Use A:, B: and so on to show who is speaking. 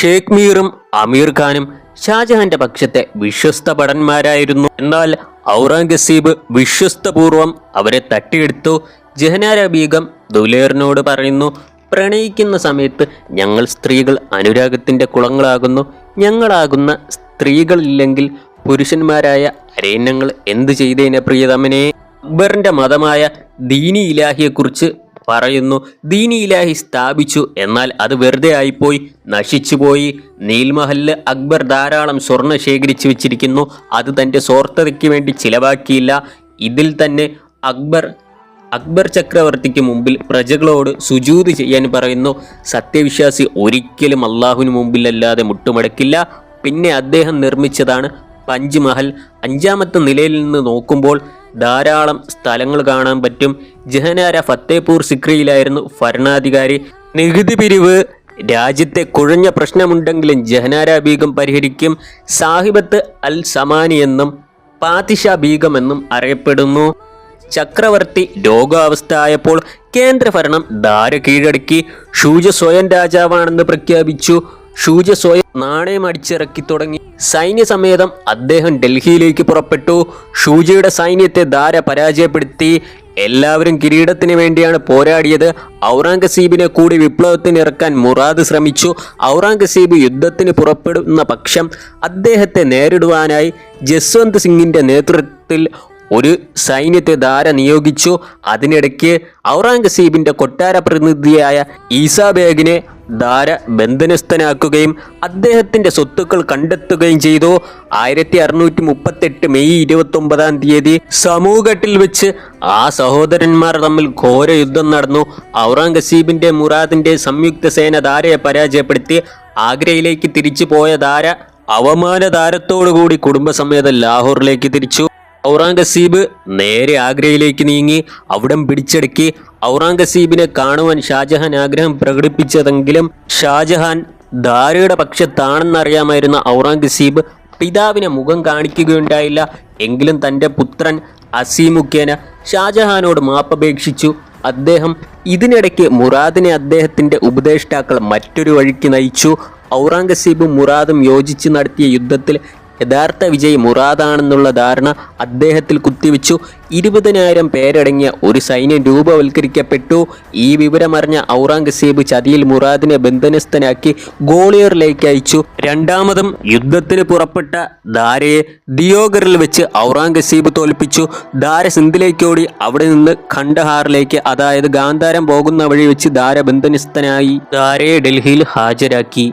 A: ഷേഖ് മീറും അമീർ ഖാനും ഷാജഹാന്റെ പക്ഷത്തെ വിശ്വസ്ത ഭടന്മാരായിരുന്നു. എന്നാൽ ഔറംഗസീബ് വിശ്വസ്തപൂർവം അവരെ തട്ടിയെടുത്തു. ജഹനാര ബീഗം ദുലേറിനോട് പറയുന്നു പ്രണയിക്കുന്ന സമയത്ത് ഞങ്ങൾ സ്ത്രീകൾ അനുരാഗത്തിന്റെ കുളങ്ങളാകുന്നു. ഞങ്ങളാകുന്ന സ്ത്രീകളില്ലെങ്കിൽ പുരുഷന്മാരായ അരയന്നങ്ങൾ എന്തു ചെയ്തേനെ പ്രിയതമനെ? അക്ബറിന്റെ മതമായ ദീനി ഇലാഹിയെക്കുറിച്ച് പറയുന്നു ദീനി ഇലാഹി സ്ഥാപിച്ചു. എന്നാൽ അത് വെറുതെ ആയിപ്പോയി. നശിച്ചുപോയി നീൽമഹലിൽ അക്ബർ ധാരാളം സ്വർണ ശേഖരിച്ചു വെച്ചിരിക്കുന്നു. അത് തന്റെ സ്വാർത്ഥതയ്ക്ക് വേണ്ടി ചിലവാക്കിയില്ല. ഇതിൽ തന്നെ അക്ബർ അക്ബർ ചക്രവർത്തിക്ക് മുമ്പിൽ പ്രജകളോട് സുജൂത് ചെയ്യാൻ പറയുന്നു സത്യവിശ്വാസി ഒരിക്കലും അള്ളാഹുവിന് മുമ്പിലല്ലാതെ മുട്ടുമടക്കില്ല. പിന്നെ അദ്ദേഹം നിർമ്മിച്ചതാണ് പഞ്ച് മഹൽ. അഞ്ചാമത്തെ നിലയിൽ നിന്ന് നോക്കുമ്പോൾ ധാരാളം സ്ഥലങ്ങൾ കാണാൻ പറ്റും. ജഹനാര ഫത്തേപൂർ സിക്രിയിലായിരുന്നു ഭരണാധികാരി. നികുതി പിരിവ് രാജ്യത്തെ കുഴഞ്ഞ പ്രശ്നമുണ്ടെങ്കിലും ജഹനാര ബീഗം പരിഹരിക്കും. സാഹിബത്ത് അൽ സമാനി എന്നും പാതിഷ ബീഗം എന്നും അറിയപ്പെടുന്നു. ചക്രവർത്തി രോഗാവസ്ഥ ആയപ്പോൾ കേന്ദ്രഭരണം ധാര കീഴടക്കി. ഷൂജ സ്വയം രാജാവാണെന്ന് പ്രഖ്യാപിച്ചു. ഷൂജ സ്വയം നാണയം അടിച്ചിറക്കി തുടങ്ങി. സൈന്യസമേതം അദ്ദേഹം ഡൽഹിയിലേക്ക് പുറപ്പെട്ടു. ഷൂജയുടെ സൈന്യത്തെ ധാര പരാജയപ്പെടുത്തി. എല്ലാവരും കിരീടത്തിന് വേണ്ടിയാണ് പോരാടിയത്. ഔറംഗസീബിനെ കൂടി വിപ്ലവത്തിന് ഇറക്കാൻ മുറാദ് ശ്രമിച്ചു. ഔറംഗസീബ് യുദ്ധത്തിന് പുറപ്പെടുന്ന പക്ഷം അദ്ദേഹത്തെ നേരിടുവാനായി ജസ്വന്ത് സിംഗിന്റെ നേതൃത്വത്തിൽ ഒരു സൈന്യത്തെ ധാര നിയോഗിച്ചു. അതിനിടയ്ക്ക് ഔറംഗസീബിന്റെ കൊട്ടാര പ്രതിനിധിയായ ഈസാ ബേഗിനെ ധാര ബന്ധനസ്ഥനാക്കുകയും അദ്ദേഹത്തിന്റെ സ്വത്തുക്കൾ കണ്ടെത്തുകയും ചെയ്തു. ആയിരത്തി അറുന്നൂറ്റി മുപ്പത്തെട്ട് മെയ് ഇരുപത്തി ഒമ്പതാം തീയതി സമൂഹത്തിൽ വെച്ച് ആ സഹോദരന്മാർ തമ്മിൽ ഘോര യുദ്ധം നടന്നു. ഔറംഗസീബിന്റെ മുറാദിന്റെ സംയുക്ത സേന ധാരയെ പരാജയപ്പെടുത്തി. ആഗ്രയിലേക്ക് തിരിച്ചു പോയ ധാര അവമാനധാരത്തോടുകൂടി കുടുംബസമേതം ലാഹോറിലേക്ക് തിരിച്ചു. ഔറംഗസീബ് നേരെ ആഗ്രയിലേക്ക് നീങ്ങി അവിടം പിടിച്ചടക്കി. ഔറംഗസീബിനെ കാണുവാൻ ഷാജഹാൻ ആഗ്രഹം പ്രകടിപ്പിച്ചതെങ്കിലും ഷാജഹാൻ ധാരയുടെ പക്ഷത്താണെന്നറിയാമായിരുന്ന ഔറംഗസീബ് പിതാവിനെ മുഖം കാണിക്കുകയുണ്ടായില്ല. എങ്കിലും തന്റെ പുത്രൻ അസീമുഖേന ഷാജഹാനോട് മാപ്പപേക്ഷിച്ചു. അദ്ദേഹം ഇതിനിടയ്ക്ക് മുറാദിനെ അദ്ദേഹത്തിന്റെ ഉപദേഷ്ടാക്കൾ മറ്റൊരു വഴിക്ക് നയിച്ചു. ഔറംഗസീബും മുറാദും യോജിച്ച് നടത്തിയ യുദ്ധത്തിൽ യഥാർത്ഥ വിജയ് മുറാദാണെന്നുള്ള ധാരണ അദ്ദേഹത്തിൽ കുത്തിവെച്ചു. ഇരുപതിനായിരം പേരടങ്ങിയ ഒരു സൈന്യം രൂപവൽക്കരിക്കപ്പെട്ടു. ഈ വിവരമറിഞ്ഞ ഔറംഗസീബ് ചതിയിൽ മുറാദിനെ ബന്ധനസ്ഥനാക്കി ഗോളിയറിലേക്ക് അയച്ചു. രണ്ടാമതും യുദ്ധത്തിന് പുറപ്പെട്ട ധാരയെ ദിയോഗറിൽ വെച്ച് ഔറംഗസീബ് തോൽപ്പിച്ചു. ധാര സിന്ധിലേക്കോടി അവിടെ നിന്ന് ഖണ്ഡഹാറിലേക്ക് അതായത് ഗാന്ധാരം പോകുന്ന വഴി വെച്ച് ധാര ബന്ധനസ്ഥനായി ധാരയെ ഡൽഹിയിൽ ഹാജരാക്കി.